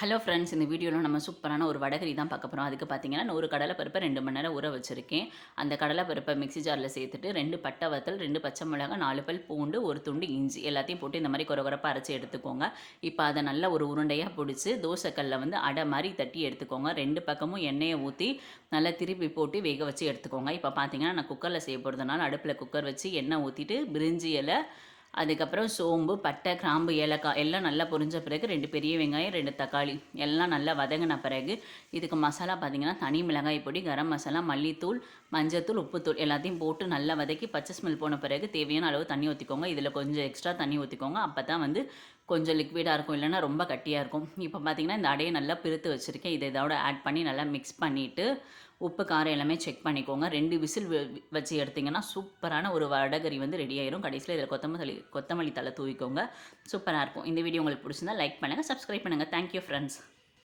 Hello friends இந்த வீடியோவில் நம்ம சூப்பரான ஒரு வடகரி தான் பார்க்க போகிறோம் அதுக்கு பார்த்தீங்கன்னா நான் ஒரு கடலைப்பருப்பை ரெண்டு மணி நேரம் ஊற வச்சுருக்கேன். அந்த கடலைப்பருப்பை மிக்ஸி ஜாரில் சேர்த்துட்டு ரெண்டு பட்டை வத்தல் ரெண்டு பச்சை மிளகாய் நாலு பல் பூண்டு ஒரு துண்டு இஞ்சி எல்லாத்தையும் போட்டு இந்த மாதிரி குறகுறப்பாக அரைச்சி எடுத்துக்கோங்க. இப்போ அதை நல்லா ஒரு உருண்டையாக பிடிச்சி தோசைக்கல்லில் வந்து அடை மாதிரி தட்டி எடுத்துக்கோங்க. ரெண்டு பக்கமும் எண்ணெயை ஊற்றி நல்லா திருப்பி போட்டு வேக வச்சு எடுத்துக்கோங்க. இப்போ பார்த்தீங்கன்னா நான் குக்கரில் செய்ய போகிறதுனால அடுப்பில் குக்கர் வச்சு எண்ணெய் ஊற்றிட்டு பிரிஞ்சி இலை அதுக்கப்புறம் சோம்பு பட்டை கிராம்பு ஏலக்காய் எல்லாம் நல்லா பொரிஞ்ச பிறகு ரெண்டு பெரிய வெங்காயம் ரெண்டு தக்காளி எல்லாம் நல்லா வதங்கின பிறகு இதுக்கு மசாலா பார்த்திங்கன்னா தனி மிளகாய் பொடி கரம் மசாலா மல்லித்தூள் மஞ்சத்தூள் உப்புத்தூள் எல்லாத்தையும் போட்டு நல்லா வதக்கி பச்சை ஸ்மெல் போன பிறகு தேவையான அளவு தண்ணி ஊற்றிக்கோங்க இதில் கொஞ்சம் எக்ஸ்ட்ரா தண்ணி ஊற்றிக்கோங்க அப்போ தான் வந்து கொஞ்சம் லிக்விடாக இருக்கும் இல்லைன்னா ரொம்ப கட்டியாக இருக்கும். இப்போ பார்த்திங்கன்னா இந்த அடையை நல்லா பிரித்து வச்சுருக்கேன். இதை இதோட ஆட் பண்ணி நல்லா மிக்ஸ் பண்ணிவிட்டு உப்பு காரம் எல்லாமே செக் பண்ணிக்கோங்க. ரெண்டு விசில் வச்சு எடுத்திங்கன்னா சூப்பரான ஒரு வடகரி வந்து ரெடி ஆயிரும். கடைசியில் இதில் கொத்தமல்லி கொத்தமல்லி தலை தூவிக்கோங்க. சூப்பராக இருக்கும். இந்த வீடியோ உங்களுக்கு பிடிச்சிருந்தா லைக் பண்ணுங்கள் சப்ஸ்கிரைப் பண்ணுங்கள் தேங்க்யூ ஃப்ரெண்ட்ஸ்